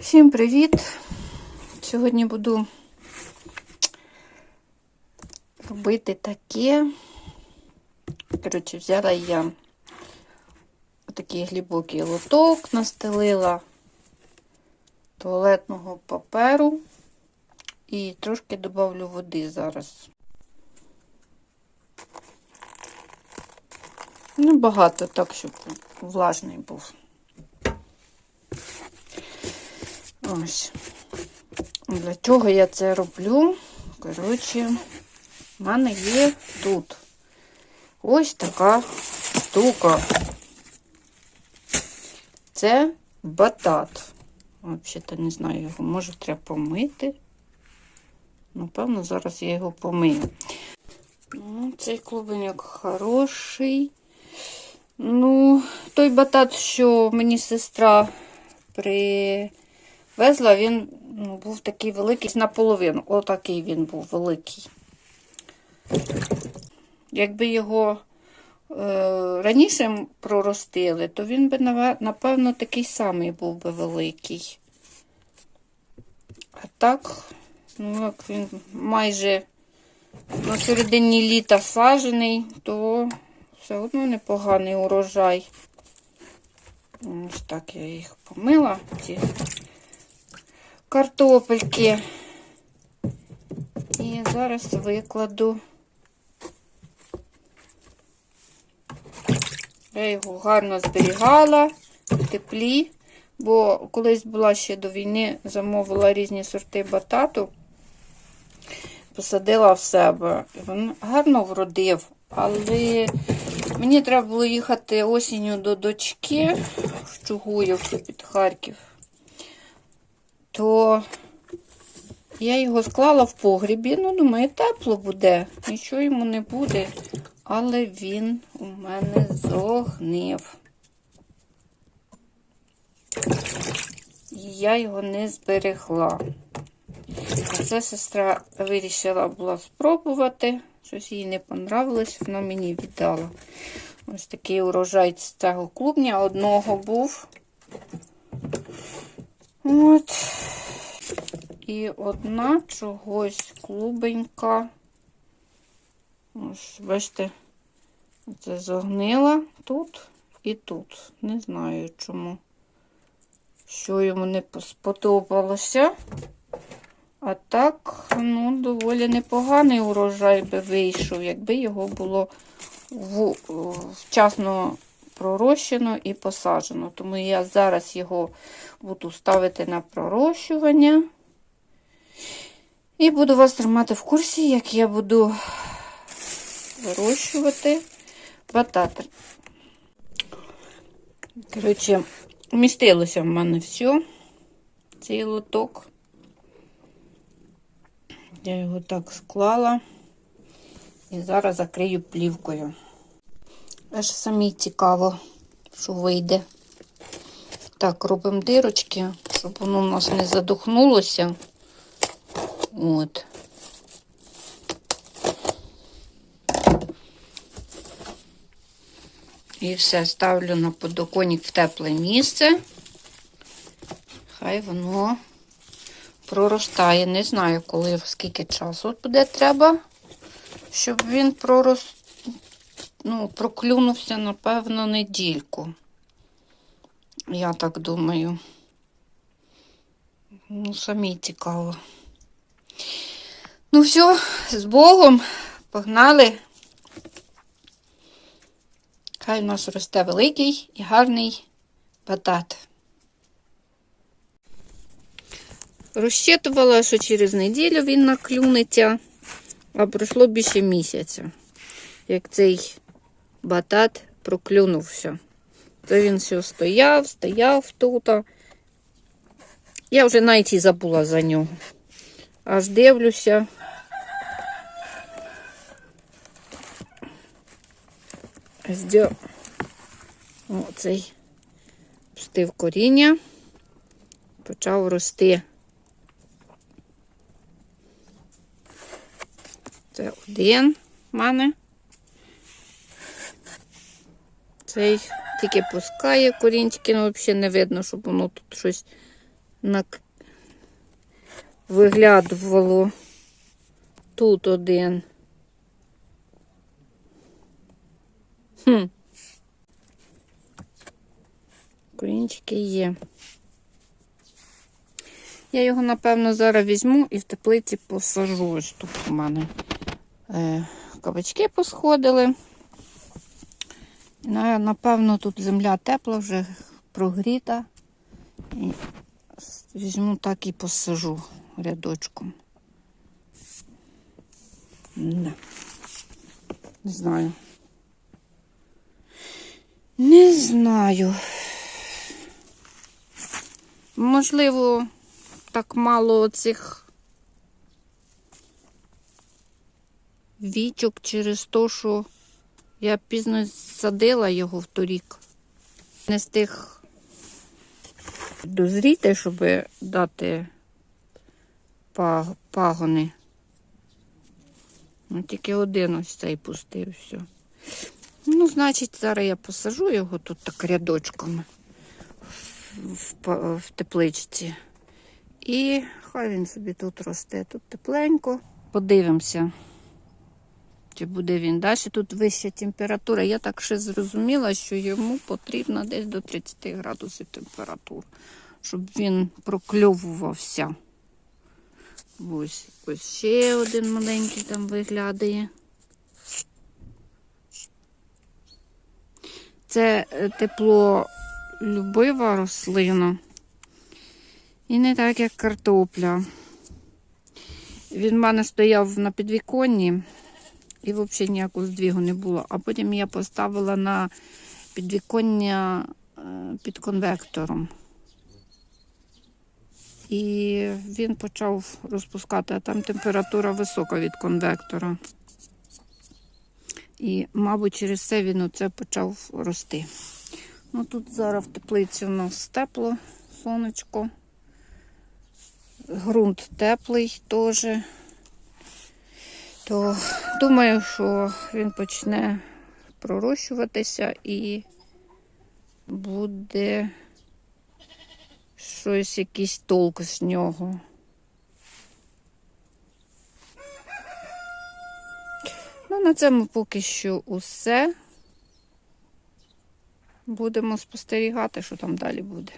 Всім привіт! Сьогодні буду робити таке. Коротше, взяла я такий глибокий лоток, настелила туалетного паперу і трошки додавлю води зараз. Небагато так, щоб влажний був. Ось. Для чого я це роблю? Коротше, в мене є тут ось така штука. Це батат. Взагалі-то не знаю його, може треба помити. Напевно, зараз я його помию. Ну, цей клубеньок хороший. Ну, той батат, що мені сестра привезла, він ну, був такий великий наполовину. Отакий він був великий. Якби його е, раніше проростили, то він би, напевно, такий самий був би великий. А так, ну, як він майже на середині літа сажений, то все одно непоганий урожай. Ось так я їх помила, ці картопельки. І зараз викладу. Я його гарно зберігала в теплі, бо колись була ще до війни, замовила різні сорти батату, посадила в себе. Він гарно вродив, але мені треба було їхати осінню до дочки в Чугуївку під Харків, то я його склала в погрібі. Ну, думаю, тепло буде, нічого йому не буде. Але він у мене зогнив. І я його не зберегла. А це сестра вирішила була спробувати. Щось їй не понравилось, вона мені віддала. Ось такий урожай з цього клубня одного був. От. І одна чогось клубенька. Ось, бачите, це загнила тут і тут. Не знаю чому. Що йому не сподобалося. А так, ну, доволі непоганий урожай би вийшов, якби його було вчасно пророщено і посаджено. Тому я зараз його буду ставити на пророщування. І буду вас тримати в курсі, як я буду вирощувати батати. Коротше, вмістилося в мене все, цей лоток. Я його так склала і зараз закрию плівкою. Аж самі цікаво, що вийде. Так, робимо дирочки, щоб воно у нас не задухнулося. От. І все ставлю на подоконник в тепле місце. Хай воно проростає. Не знаю, коли, скільки часу буде треба, щоб він пророс... ну, проклюнувся, напевно, недільку. Я так думаю. Ну, самі цікаво. Ну, все, з Богом, погнали. Хай у нас росте великий і гарний батат. Розчитувала, що через неділю він наклюнеться, а пройшло більше місяця, як цей батат проклюнувся. То він все стояв, стояв тут. Я вже навіть і забула за нього. Аж дивлюся. Ось оцей пустив коріння, почав рости. Це один в мене. Цей тільки пускає корінчики, ну взагалі не видно, щоб воно тут щось нак... виглядувало тут один. Хм. Корінчики є. Я його, напевно, зараз візьму і в теплиці посажу. Ось тут у мене е, кабачки посходили. На- Напевно, тут земля тепла, вже прогріта. І візьму так і посажу рядочком. Не, не знаю. Не знаю. Можливо, так мало цих вічок через те, що я пізно садила його в торік. Не встиг дозріти, щоб дати пагони. Ну, тільки один ось цей пустив все. Ну, значить, зараз я посажу його тут так рядочками в, в, в тепличці. І хай він собі тут росте. Тут тепленько. Подивимося, чи буде він. Далі тут вища температура. Я так ще зрозуміла, що йому потрібно десь до 30 градусів температура, щоб він прокльовувався. Ось, ось ще один маленький там виглядає. Це е, теплолюбива рослина. І не так, як картопля. Він в мене стояв на підвіконні і взагалі ніякого здвігу не було. А потім я поставила на підвіконня е, під конвектором. І він почав розпускати, а там температура висока від конвектора. І, мабуть, через це він оце почав рости. Ну, тут зараз в теплиці у нас тепло, сонечко. Грунт теплий теж. То думаю, що він почне пророщуватися і буде щось, якийсь толк з нього. Ну, на цьому поки що усе. Будемо спостерігати, що там далі буде.